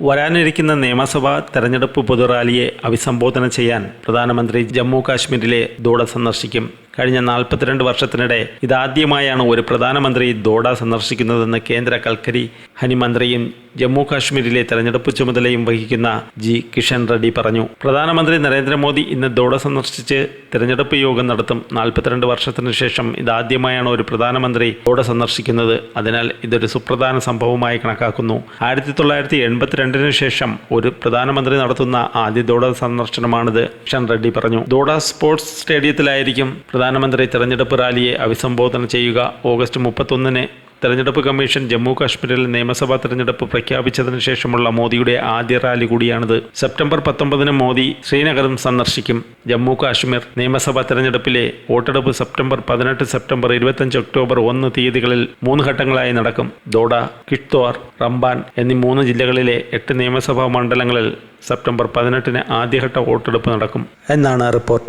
വരാനിരിക്കുന്ന നിയമസഭാ തെരഞ്ഞെടുപ്പ് പൊതുറാലിയെ അഭിസംബോധന ചെയ്യാൻ പ്രധാനമന്ത്രി ജമ്മു കാശ്മീരിലെ ദോഡ സന്ദർശിക്കും. കഴിഞ്ഞ നാൽപ്പത്തിരണ്ട് വർഷത്തിനിടെ ഇതാദ്യമായാണ് ഒരു പ്രധാനമന്ത്രി ദോഡ സന്ദർശിക്കുന്നതെന്ന് കേന്ദ്ര കൽക്കരി ഹനിമന്ത്രിയും ജമ്മു കാശ്മീരിലെ തെരഞ്ഞെടുപ്പ് ചുമതലയും വഹിക്കുന്ന ജി കിഷൻ റെഡ്ഡി പറഞ്ഞു. പ്രധാനമന്ത്രി നരേന്ദ്രമോദി ഇന്ന് ദോഡ സന്ദർശിച്ച് തെരഞ്ഞെടുപ്പ് യോഗം നടത്തും. നാൽപ്പത്തിരണ്ട് വർഷത്തിനു ശേഷം ഇതാദ്യമായാണ് ഒരു പ്രധാനമന്ത്രി ദോഡ സന്ദർശിക്കുന്നത്. അതിനാൽ ഇതൊരു സുപ്രധാന സംഭവമായി കണക്കാക്കുന്നു. ആയിരത്തി തൊള്ളായിരത്തി എൺപത്തിരണ്ടിന് ശേഷം ഒരു പ്രധാനമന്ത്രി നടത്തുന്ന ആദ്യ ദോഡ സന്ദർശനമാണിത് കിഷൻ റെഡ്ഡി പറഞ്ഞു. ദോഡ സ്പോർട്സ് സ്റ്റേഡിയത്തിലായിരിക്കും പ്രധാനമന്ത്രി തെരഞ്ഞെടുപ്പ് റാലിയെ അഭിസംബോധന ചെയ്യുക. ഓഗസ്റ്റ് മുപ്പത്തൊന്നിന് തെരഞ്ഞെടുപ്പ് കമ്മീഷൻ ജമ്മു കാശ്മീരിൽ നിയമസഭാ തെരഞ്ഞെടുപ്പ് പ്രഖ്യാപിച്ചതിന് ശേഷമുള്ള മോദിയുടെ ആദ്യ റാലി കൂടിയാണിത്. സെപ്റ്റംബർ പത്തൊമ്പതിന് മോദി ശ്രീനഗറും സന്ദർശിക്കും. ജമ്മു കാശ്മീർ നിയമസഭാ തെരഞ്ഞെടുപ്പിലെ വോട്ടെടുപ്പ് സെപ്റ്റംബർ പതിനെട്ട് സെപ്റ്റംബർ ഇരുപത്തഞ്ച് ഒക്ടോബർ ഒന്ന് തീയതികളിൽ മൂന്ന് ഘട്ടങ്ങളായി നടക്കും. ദോഡ കിഷ്ത്വാർ റംബാൻ എന്നീ മൂന്ന് ജില്ലകളിലെ എട്ട് നിയമസഭാ മണ്ഡലങ്ങളിൽ സെപ്റ്റംബർ പതിനെട്ടിന് ആദ്യഘട്ട വോട്ടെടുപ്പ് നടക്കും. എന്നാണ് റിപ്പോർട്ട്.